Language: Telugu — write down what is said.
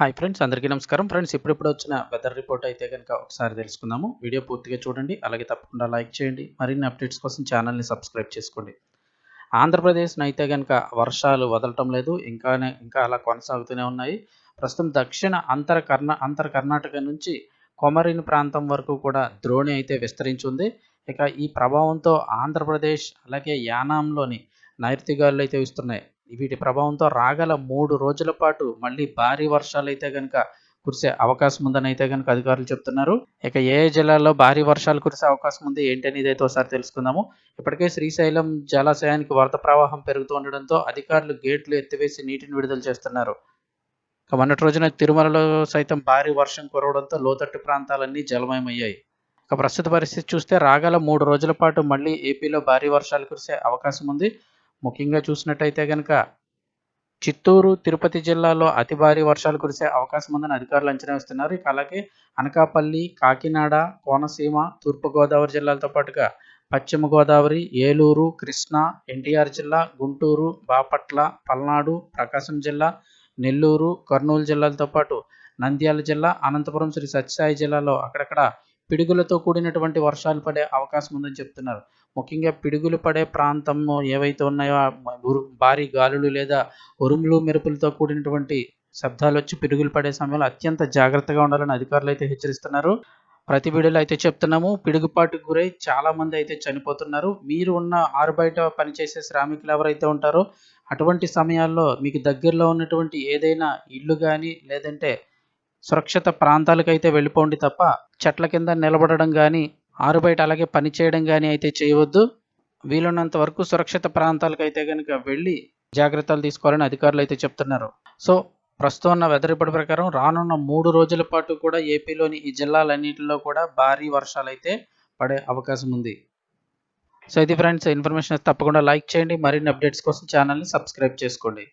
హాయ్ ఫ్రెండ్స్ అందరికీ నమస్కారం. ఫ్రెండ్స్ ఇప్పుడిప్పుడు వచ్చిన వెదర్ రిపోర్ట్ అయితే కనుక ఒకసారి తెలుసుకుందాము. వీడియో పూర్తిగా చూడండి అలాగే తప్పకుండా లైక్ చేయండి మరిన్ని అప్డేట్స్ కోసం ఛానల్ని సబ్స్క్రైబ్ చేసుకోండి. ఆంధ్రప్రదేశ్ను అయితే కనుక వర్షాలు వదలటం లేదు ఇంకానే ఇంకా అలా కొనసాగుతూనే ఉన్నాయి. ప్రస్తుతం దక్షిణ అంతర కర్ణ అంతర కర్ణాటక నుంచి కొమరిన్ ప్రాంతం వరకు కూడా ద్రోణి అయితే విస్తరించి ఇక ఈ ప్రభావంతో ఆంధ్రప్రదేశ్ అలాగే యానాంలోని నైరుతిగాలు అయితే ఇస్తున్నాయి వీటి ప్రభావంతో రాగల మూడు రోజుల పాటు మళ్ళీ భారీ వర్షాలు అయితే కనుక కురిసే అవకాశం ఉందని అయితే కనుక అధికారులు చెప్తున్నారు. ఇక ఏ జిల్లాలో జిల్లాల్లో భారీ వర్షాలు కురిసే అవకాశం ఉంది ఏంటనేది అయితే ఒకసారి తెలుసుకుందాము. ఇప్పటికే శ్రీశైలం జలాశయానికి వరద ప్రవాహం పెరుగుతూ ఉండడంతో అధికారులు గేట్లు ఎత్తివేసి నీటిని విడుదల చేస్తున్నారు. ఇక మొన్నటి రోజున తిరుమలలో సైతం భారీ వర్షం కురవడంతో లోతట్టు ప్రాంతాలన్నీ జలమయమయ్యాయి. ఇక ప్రస్తుత పరిస్థితి చూస్తే రాగల మూడు రోజుల పాటు మళ్ళీ ఏపీలో భారీ వర్షాలు కురిసే అవకాశం ఉంది. ముఖ్యంగా చూసినట్టయితే కనుక చిత్తూరు తిరుపతి జిల్లాలో అతి భారీ వర్షాలు కురిసే అవకాశం ఉందని అధికారులు అంచనా వేస్తున్నారు. ఇక అలాగే అనకాపల్లి కాకినాడ కోనసీమ తూర్పుగోదావరి జిల్లాలతో పాటుగా పశ్చిమ గోదావరి ఏలూరు కృష్ణా ఎన్టీఆర్ జిల్లా గుంటూరు బాపట్ల పల్నాడు ప్రకాశం జిల్లా నెల్లూరు కర్నూలు జిల్లాలతో పాటు నంద్యాల జిల్లా అనంతపురం శ్రీ సత్యసాయి జిల్లాలో అక్కడక్కడ పిడుగులతో కూడినటువంటి వర్షాలు పడే అవకాశం ఉందని చెప్తున్నారు. ముఖ్యంగా పిడుగులు పడే ప్రాంతం ఏవైతే ఉన్నాయో భారీ గాలులు లేదా ఉరుములు మెరుపులతో కూడినటువంటి శబ్దాలు వచ్చి పిడుగులు పడే సమయంలో అత్యంత జాగ్రత్తగా ఉండాలని అధికారులు అయితే హెచ్చరిస్తున్నారు. ప్రతి వీడియోలో అయితే చెప్తున్నాము పిడుగుపాటుకు గురై చాలా మంది అయితే చనిపోతున్నారు. మీరు ఉన్న ఆరు బయట పనిచేసే శ్రామికులు ఎవరైతే ఉంటారో అటువంటి సమయాల్లో మీకు దగ్గరలో ఉన్నటువంటి ఏదైనా ఇల్లు కానీ లేదంటే సురక్షిత ప్రాంతాలకైతే వెళ్ళిపోండి తప్ప చెట్ల కింద నిలబడడం కానీ ఆరు బయట అలాగే పని చేయడం కానీ అయితే చేయవద్దు. వీలున్నంత వరకు సురక్షిత ప్రాంతాలకైతే కనుక వెళ్ళి జాగ్రత్తలు తీసుకోవాలని అధికారులు అయితే చెప్తున్నారు. సో ప్రస్తుతం ఉన్న వెదర్ రిపోర్ట్ ప్రకారం రానున్న మూడు రోజుల పాటు కూడా ఏపీలోని ఈ జిల్లాలన్నింటిలో కూడా భారీ వర్షాలు అయితే పడే అవకాశం ఉంది. సో ఇది ఫ్రెండ్స్ ఇన్ఫర్మేషన్ తప్పకుండా లైక్ చేయండి. మరిన్ని అప్డేట్స్ కోసం ఛానల్ని సబ్స్క్రైబ్ చేసుకోండి.